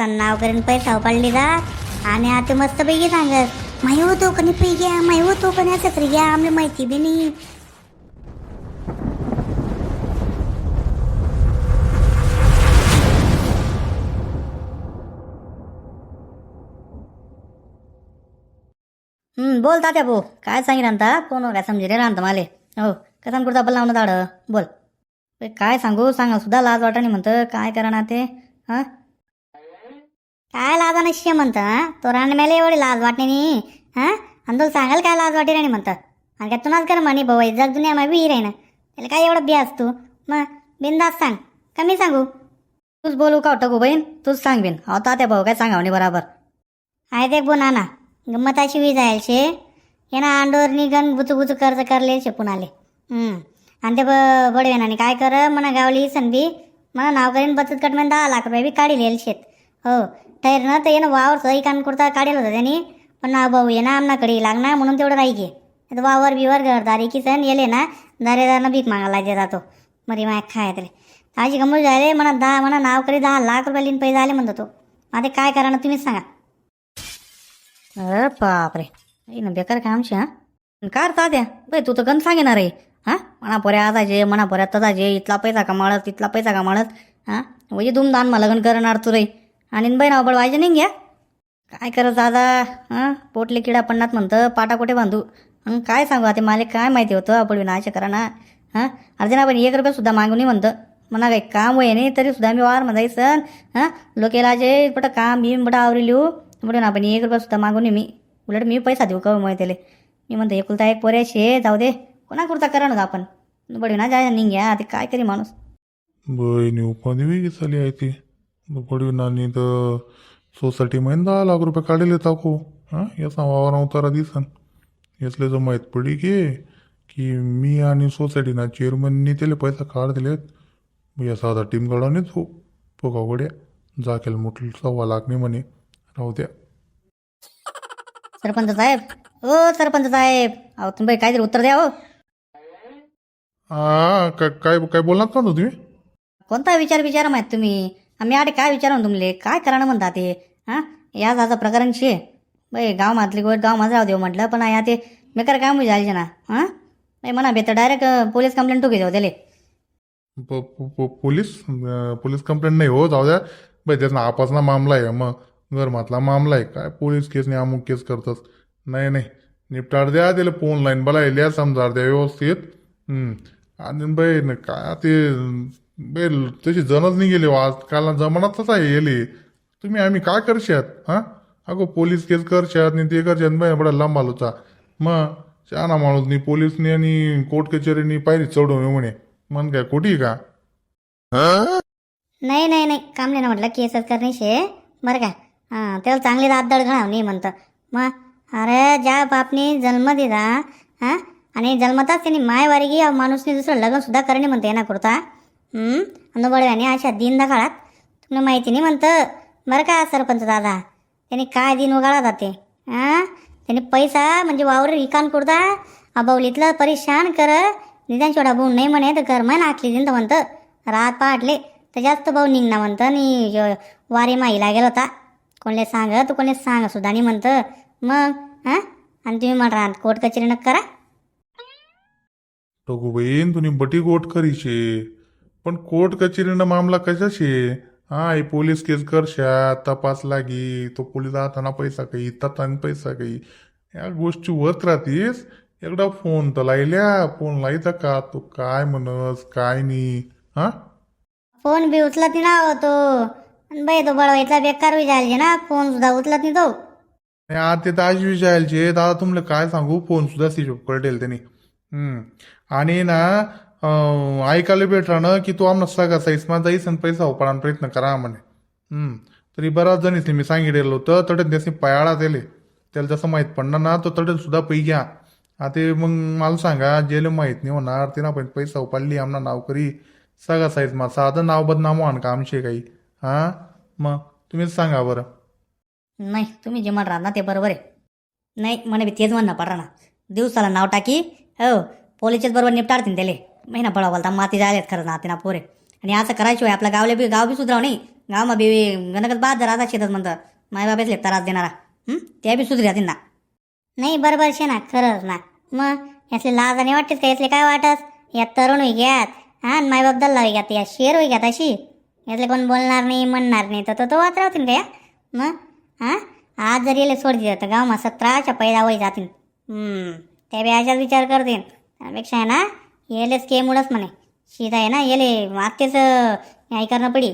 असा नाव पैसा पडली जा आणि आता मस्त पैकी सांगत माही होतो कणी पै घ्या माही होतो कणी असं तरी घ्या आम्हाला माहिती बी नाही. बोल तात्या भाऊ काय सांगितलं आणता कोण काय समजे रे आणता माले. हो कथान कुठचा बल लावणं दाड? बोल. काय सांगू सांगा सुद्धा लाज वाटाणी म्हणतं. काय करा ना ते? हां? काय लाज नशी म्हणतं हा? तो रान मेले एवढी लाज वाटणे नी आणि तुला सांगाल काय लाज वाटे राणी म्हणतं? आणि काय तुनाच कर म्हणे भाऊ जग दुनिया मा विहीर आहे ना. त्याला काय एवढं बियास तू? मग बिंदास सांग. कमी सांगू? तूच बोलू का टकू बहीण तूच सांग बिन. अहो तात्या भाऊ काय सांगा म्हणे बराबर? आहे ते बो नाना गंमत अशी वीज आहे शे. हे ना अंडोर निघन बुचू बुचू कर्ज करले शे पुणाले हम्म. आणि ते ब बडवेनाने काय कर म्हणा गावली संधी. म्हणा नाव करीन बचत गटमध्ये दहा लाख रुपये बी काढी येईल शेत. हो. ठैर ना तर येणं वावर सही कान कुर्ता काढेल होता त्यांनी. पण ना भाऊ ये ना आमनाकडे लागणार म्हणून तेवढं राही घे. वावर बिवर घरदारी की सण येले ना दारेदारनं भीक मागायला जे जातो. मरी माय खाय तरी ताजी गंमत झाले म्हणा दहा म्हणा नाव करी दहा लाख रुपये लिन पैसे आले म्हणतो तो. आता काय करा ना तुम्हीच सांगा. अ बापरे. ना बेकार काम शे हां? कार रे तात्या? बाई तू तर गण सांगेणार रे हां? म्हणा पोऱ्या आजायचे म्हणा पोऱ्या तदाचे इथला पैसा कमाळत तिथला पैसा कमाळत हां? म्हणजे धूमधाम मला लग्न करणार तू रे. आणि बाई नाव बळवायचे नाही घ्या. काय करत दादा हां? पोटले किडा पडणार म्हणतं पाटा कुठे बांधू? मग काय सांगू आता मला काय माहिती होतं? आपण विनाशे करा ना. हां? अर्धे ना पण एक रुपयासुद्धा मागू नाही म्हणतं. म्हणा काही काम होय नाही तरी सुद्धा मी वार म्हणता सण हां? लोकेला जे बट काम बीम बट आवरी लिहू म्हणून आपण एक रुपयासुद्धा मागू नाही मी. उलट मी पैसा देऊ का मग त्याला? मी म्हणतो एकुलता एक पोऱ्याशे जाऊ दे. कोणाकुरता करा ना आपण? बडी ना जाय निघ्या ते काय करी माणूस. बहिणी उपाधी वेगळी झाली आहे ती. पडवी नानी तर सोसायटीमध्ये दहा लाख रुपये काढले टाकू हां? याचा वावर उतारा दिसन. यातले जर माहीत पडी की की मी आणि सोसायटीना चेअरमननी त्याला पैसा काढ दिलेत या साधा टीम काढानेच हो. पोगावड्या जाकेल मुठल सव्वा लाख नाही म्हणे. राहू द्या. सरपंच साहेब. ओ सरपंच साहेब. अहो तुम्ही काहीतरी उत्तर द्या हो. हा काय काय काय बोलणार का तुम्ही? कोणता विचार विचार माहीत तुम्ही? आम्ही आडे काय विचारून तुमले? काय करा म्हणता ते? हां? या जायचं प्रकरण शे बाई गाव मातली गोष्ट गाव माझा देऊ म्हटलं पण या ते बेकार काम झाले ना. हां? बाई म्हणा बे तर डायरेक्ट पोलीस कंप्लेंट टोकी जाऊ त्याले. प- प- प- पोलीस अं, पोलीस कंप्लेंट नाही हो जाऊ द्या. बाई त्याचा आपासना मामला आहे मग गरमातला मामला आहे काय पोलीस केस नाही अमुक केस करतस? नाही नाही. निपटाड द्या त्याला फोन लाईन बला लिहा समजार द्या व्यवस्थित. हम्म. आणि बाई न काय ते बाई तशी जनच नाही गेली आजकाल जमानातच आहे गेली तुम्ही आम्ही काय करशात? हां? अगो पोलीस केस करशात आणि ते करशात. बाई बडा लांब आलोचा. मग शहाणा माणूस नाही पोलीसनी आणि कोर्ट कचेरीनी पायरी चढवणे म्हणे. मन काय कोटी का? नाही नाही नाही काम नाही. ना म्हटलं केसच करणे शे. बरं का? हां त्याला चांगली घालाव नाही म्हणतं. मग अरे ज्या बापने जन्म दिला हां? आणि जन्मताच त्यांनी माय वारगी माणूसने दुसरं लग्न सुद्धा करणे म्हणते ना कुर्ता हं? आणि अशा दिनदा काळात तुम्हाला माहिती नाही म्हणतं. बरं का सरपंच दादा? त्याने काय दिन उगाळा जाते हां त्याने पैसा म्हणजे वावर विकान कुर्ता अबावलीतलं परेशान कर. निदान छोडा भाऊ नाही म्हणे तर घर म्हणा आखली दिन तर म्हणतं. रात पाटले तर जास्त भाऊ निघणं म्हणतं आणि वारे माईला गेला होता. कोणले सांग तू कोणले सांग सुद्धा नाही म्हणतं. मग हां आणि तुम्ही म्हणा कोर्ट कचेरी नक करा. बहीण तुम्ही बटी कोर्ट करीचे पण कोर्ट कचेरीनं मामला कशाशे? हा हे पोलीस केस करशा तपास लागी तो पोलीस हाताना पैसा काही ततान पैसा काही. या गोष्टी होत राहतीस? एकदा फोन तर लायल्या फोन लायचा का? तू काय म्हणस काय नाही हा? फोन बी उचलत नाही ना हो तो. आणि बाई तो बळवाईतला बेकार विचारले ना फोन सुद्धा उचलत नाही तो. आता ते ताज विचारायचे दादा तुम्हाला काय सांगू? फोन सुद्धा ऑफ कळेल त्यांनी. हम्म. आणि ना ऐकायला भेटलं ना की तू आमना सगळा साईसमा जाईस आणि पैसा उपाडा प्रयत्न करा म्हणे. तरी बराच जणीसनी मी सांगितलेलं होतं तडे त्याने पयाळा दिले त्याला जसं माहीत पडणार ना तो तडे सुद्धा पै घ्या. आता मग मला सांगा जेले माहीत नाही होणार तिनं पण पैसा उपाडली आमना नाव करी. सगळा साईजमा साधं नाव बदनाम आण का आमचे काही? हा? मग तुम्हीच सांगा बरं. नाही तुम्ही जे म्हणणार ना ते बरोबर आहे. नाही म्हणे तेच म्हणणं पडणार ना. दिवसाला नाव टाकी हो पोलीसच्याच बरोबर निपटाडतील त्याला. महिना पळा बोलता माती जायलेत खरं ना ना पोरे. आणि असं करायशिवाय आपलं गावले बी गाव बी सुधराव नाही. गावमा बी गणकच बाद जर आता शेतात म्हणतं माय बाबाच त्रास देणारा. त्या बी सुधऱ्या ना नाही बरोबर शे ना खरंच ना. मग यातले लाज नाही वाटतेच का? यातले काय वाटत या तरुण होई घ्यात हा मायबाप दल्ला होई घ्यात या शेर होई घ्यात अशी. यातले कोण बोलणार नाही म्हणणार नाही तर तो तो वाच राहतील का या? मग हा? आज जर येले सोड दिलं तर गावमा सतराच्या पैदा होई जातील त्या बी अशाच विचार करतील त्यापेक्षा आहे ना येलेच के मुळच म्हणे शीत आहे ना येले आत्तेच आई करणं पडी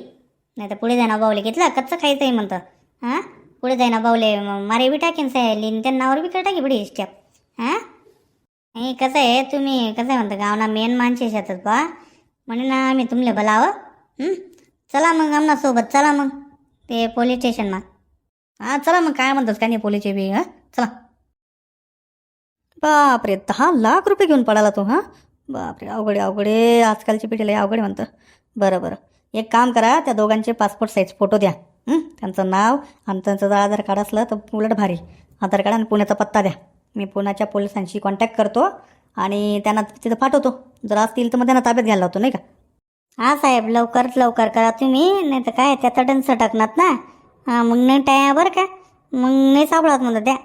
नाही तर पुढे जाणं बावले घेतलं कच्चं खायचं आहे म्हणतं हां पुढे जाईना बावले मारे बी टाकीन सायलीन त्या नावर बी टाकी पडी स्टॅप हां नाही कसं आहे तुम्ही कसं आहे म्हणतं गावना मेन माणसे शेतात बा म्हणे ना आम्ही तुमले भलावं चला मग आमना सोबत चला मग ते पोलीस स्टेशन मग हा चला मग काय म्हणतोस काय नाही पोलीसचे बी हां चला बापरे दहा लाख रुपये घेऊन पडाला तो हां बापरे अवघडे अवघडे. आजकालची पिढीला अवघडे म्हणतं. बरं बरं. एक काम करा त्या दोघांचे पासपोर्ट साईज फोटो द्या? त्यांचं नाव आणि त्यांचं जर आधार कार्ड असलं तर उलट भारी. आधार कार्ड आणि पुण्याचा पत्ता द्या. मी पुण्याच्या पोलिसांशी कॉन्टॅक्ट करतो आणि त्यांना तिथं पाठवतो. जर असतील तर मग त्यांना ताब्यात घ्यायला लावतो नाही का? हा साहेब लवकरात लवकर करा तुम्ही. नाही तर काय त्या तटन सटकणार ना. हां मग नाही टाया बरं का? मग नाही सापडत म्हणतं त्या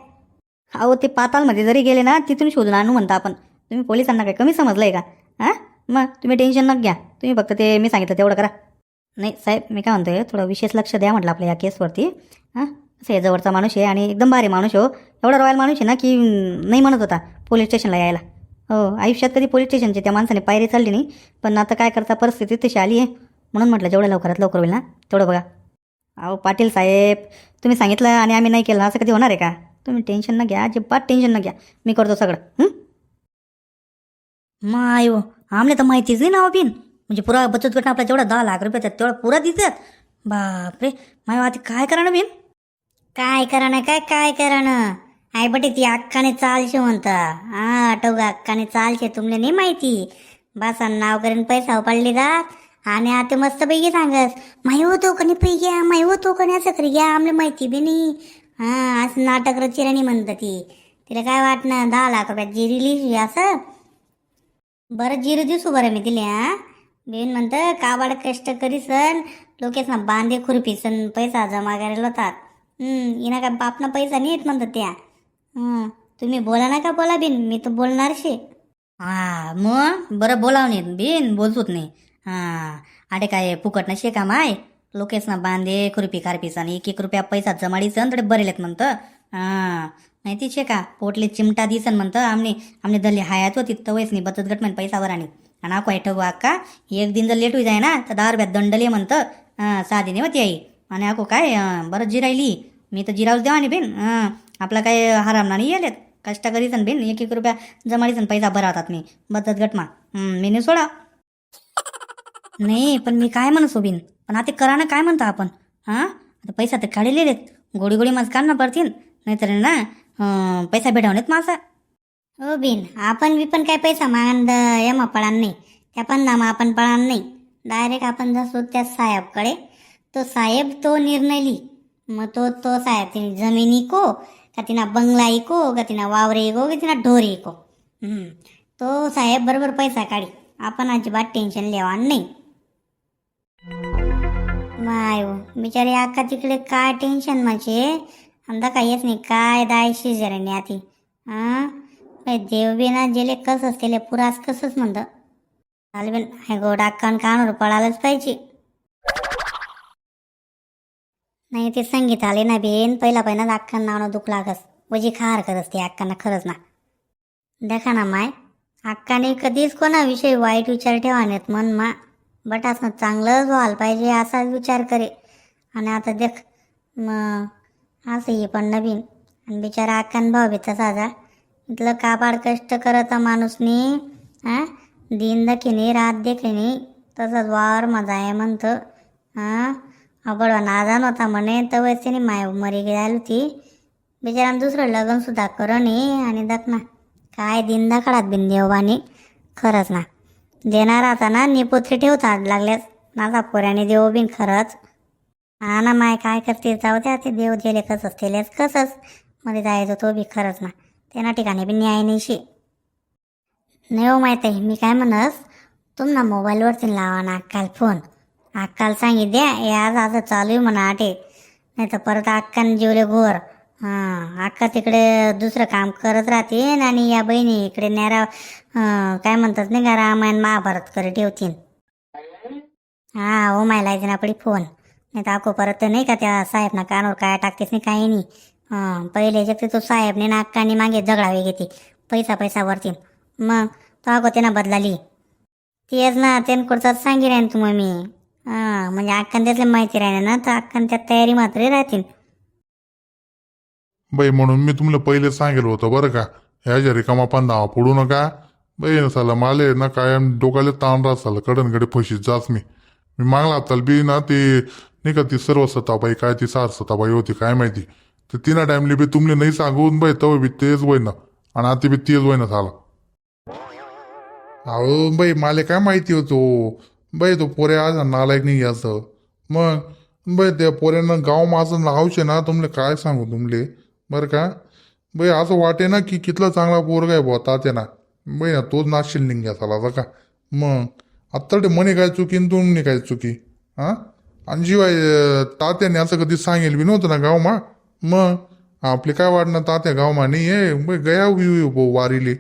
अहो ते पातालमध्ये जरी गेले ना तिथून शोधून आणू म्हणता आपण. तुम्ही पोलिसांना काय कमी समजलं आहे का? हां? मग तुम्ही टेन्शन नका घ्या. तुम्ही फक्त ते मी सांगितलं तेवढं करा. नाही साहेब मी काय म्हणतोय थोडं विशेष लक्ष द्या म्हटलं आपल्या या केसवरती. हां? असं आहे जवळचा माणूस आहे आणि एकदम भारी माणूस हो. एवढा रॉयल माणूस आहे ना की नाही म्हणत होता पोलीस स्टेशनला यायला. हो आयुष्यात कधी पोलीस स्टेशनची त्या माणसाने पायरी चालली नाही पण आता काय करता परिस्थिती तशी आली आहे. म्हणून म्हटलं जेवढं लवकरात लवकर होईल ना तेवढं बघा. अहो पाटील साहेब तुम्ही सांगितलं आणि आम्ही नाही केलं असं कधी होणार आहे का? तुम्ही टेन्शन न घ्या अजिबात टेन्शन न घ्या. मी करतो सगळं. हं? माय आमले तर माहितीच नाही ना हो बिन। म्हणजे पुरा बचत गट आपला जेवढा दहा लाख रुपये तेवढा पुरा दिसत। बापरे माय आता काय करा ना बिन? काय करानं काय काय करानं आई बटे ती अक्काने चालशे म्हणता. हा आठव अक्काने चालशे तुमले नाही माहिती. बस नाव करीन पैसा उपाडले जात. आणि आता मस्त पैकी सांगस माही होतो कणी पै घ्या माही होतो कणी असं करी घ्या आमले माहिती बी नाही. हा असं नाटक रचिराणी म्हणतं ती. तिला काय वाटणार दहा लाख रुपयात जी रिलीज असं? बरं जिरू दिसू बरं मी दिले हा? बेन म्हणतं काबाड कष्ट करीसन लोकेसना बांधे खुरपीसन पैसा जमा करायला होतात. इना हिना काय बापना पैसा नाही येत म्हणतात त्या. तुम्ही बोला ना का बोला बिन मी तर बोलणार शे हा मग? बरं बोलाव नाही बिन बोलतोच नाही. हा अरे काय फुकट नशे का माय? लोकेसना बांधे खुरपी खारपीसन एक एक रुपया पैसा जमाडीचं तडे बरेलेत म्हणतं. हा माहिती शे का? पोटले चिमटा दिसन म्हणतं आमने. आमने दल्ली हायात होती तवयच नाही बचत गट म्हण पैसावर आणि आणि आको ठगू अक्का एक दिन जर लेट होई जाय ना तर दहा रुपयात दंडले म्हणतं. साधी नाही होती आई. आणि आको काय अं, बरं जिरायली. मी तर जिरावच देवा आणि बिन आपला काय हराम नाही येलेत. कष्ट करीसन बिन. एक एक रुपया जमाडीसन पैसा भरावतात मी. बचत गटमा मी. नाही सोडा. नाही पण मी काय म्हणत बिन? पण आता करा ना काय म्हणतो आपण? हां आता पैसा तर काढलेलेत. गोडी गोडी मज काढणं पडतील नाहीतर ना पैसा भेटवण्यात माझा. हो बिन आपण बी पण काय पैसा मागण यमा पळान नाही. त्या पण नामा आपण पळान नाही. डायरेक्ट आपण जसो त्या साहेबकडे तो साहेब तो निर्णय ली. मग तो तो साहेब तिने जमीन इको का तिना बंगला इको का तिना वावरे इको का तिना ढोर इको. तो साहेब बरोबर पैसा काढी. आपण अजिबात टेन्शन लेवा नाही. माय हो, बिचारी तिकडे काय टेन्शन म्हणजे? अंदा काय येत नाही काय दाय शिजऱ्याने आधी हां काय देव जेले कसंच असतेले पुरास कसंच म्हणतं. चालबेन बिन हाय गोड कान कानूर पळालंच पाहिजे. नाही ते संगीत आले ना बेन पहिला पहिला अक्कान नावनं दुख लागस. वजी खार हरकत असते अक्कांना खरंच ना. देखा ना माय अक्काने कधीच कोणाविषयी वाईट विचार ठेवा नाहीत मन मा. बट असं चांगलंच व्हायला पाहिजे असाच विचार करे. आणि आता देख मग असंही पण नवीन. आणि बिचारा आखान भाऊ बी तसा इथलं काबाड कष्ट करत माणूसनी हां? दिन दखिनी रात देखिनी. तसंच वावर मजा आहे म्हणतं. हां? अबड नादान होता म्हणे. तर वैसेने माय मरी गेली होती. बिचारानं दुसरं लग्न सुद्धा करणे आणि दख ना काय दिन दखडात बिन देवबानी खरंच ना. देणार आता ना निपुत्री ठेवतात लागल्यास. माझा पोऱ्याने देव बिन खरंच. हा ना माय काय करते जाऊ द्या ते देव गेले कसंच केलेस कसंच मध्ये जायचं तो बी खरंच ना. त्यांना ठिकाणी बी न्याय नाहीशी. नाही हो माहीत आहे मी काय म्हणस तुम्हाला मोबाईलवरती लावा ना अक्काल फोन. अक्काला सांगितल्या हे आज आज चालू आहे म्हणा आटे नाही तर परत अक्काने जेवले घोर. हां अक्का तिकडे दुसरं काम करत राहते आणि या बहिणी इकडे नेरा काय म्हणतात नाही का रामायण महाभारत करे ठेवतील. हा हो ओ मायला लायचे ना फोन. नाही तर अको परत नाही का त्या साहेब ना कानावर काय टाकतेस नाही काही नाही। हां पहिले जगते तो साहेबने ना अक्कानी मागे झगडावे घेते पैसा पैसा वरतीन मग तो अगो त्यांना बदलाली। तेच ना त्यानं कुठचं सांगी राहीन तू मग मी हां म्हणजे अक्कान त्यातले माहिती राहीन ना तर अक्कान त्यात तयारी मात्र राहतील बाई म्हणून मी तुम्हाला पहिले सांगेल होतं बरं का? ह्या रिकामा पण धावा पडू नका. बाई साला माले ना कायम डोक्याला ताण राहत साला कडनकडे फशीत जाच मी. मी मागला चाल बी ना ते नाही का ती सर्व सताबाई काय ती सार सताबाई होती काय माहिती? तर तिना टाइमली बी तुमले नाही सांगून बाई तव बी तेच वय ना आणि आता बी तेच वय ना झाला. अहो बाई माले काय माहिती होतो? बाई तो पोरे आज नालायक नाही असं मग बाई त्या पोऱ्यानं गाव माझं नावशे ना तुमले काय सांगू तुमले? बरं का? बाई असं वाटे ना की कितला चांगला पोरगा आहे बुवा ते ना बाई ना तोच नाशिल निघ्या झाला का? मग आत्ता ते म्हणे काय चुकी आणि काय चुकी? हां? आणि शिवाय अं, तात्याने असं कधी सांगेल बी नव्हतं ना गावमा? मग आपले काय वाटणं तात्या गावमा? नाही आहे. गया विव भाऊ वारीले.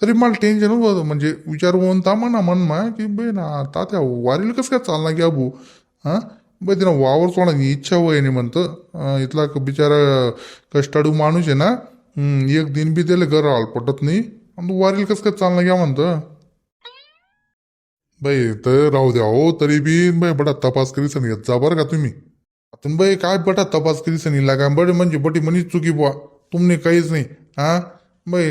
तरी मला टेन्शन होतं. म्हणजे विचार होऊन था म्हणा मनमा की बाई ना तात्या वारीला कसं काय चालणार की अबू? हां? बाई तिनं वावर सोडायची इच्छा वय नाही म्हणतं. इथला बिचारा कष्टाळू माणूस आहे ना एक दिन बी त्याला घर आल पटत नाही. आणि वारील वारीला कसं काय चालणार घ्या म्हणतं? बाई तर राहू द्या हो तरी बी बाई बडा तपास करीसन येत जा बरं का तुम्ही. आता बाई काय बटा तपास करीसन इला का बडे म्हणजे बटी म्हणी चुकी बुवा. तुमने काहीच नाही हा? बाई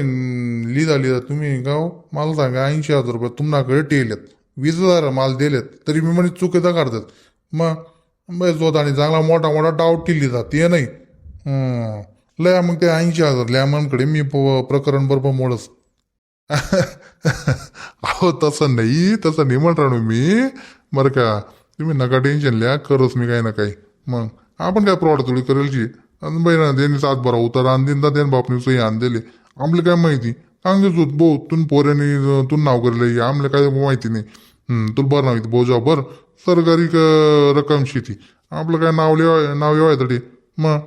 लिदा लिदा तुम्ही गाव हो? मला सांगा ऐंशी हजार रुपये तुम्हाकडे टेलेत वीस हजार माल दिलेत तरी मी म्हणे चुकीचा काढतात मग बाई जोत आणि चांगला मोठा मोठा डाव टिल्ली जात ते नाही. लया मग ते ऐंशी हजार लया मनकडे मी प- प्रकरण बरोबर मोडस. अहो तसं नाही तसं नाही म्हणणार मी. बरं का तुम्ही नका टेन्शन लिहा करच मी काही ना काही. मग आपण काय प्रॉड थोडी करेलची आणि बाई ना त्यांनी सात बरा उतार आण दिन त्याने बापनी सही आण दिले आमले काय माहिती? सांगेच होत भाऊ तुन पोऱ्याने तू नाव करले आमले काय माहिती नाही. तुला बरं नाव भाऊ जॉब बरं. सरकारी रक्कम शेती. आपलं काय नाव लिवाय नाव येवाय तरी मग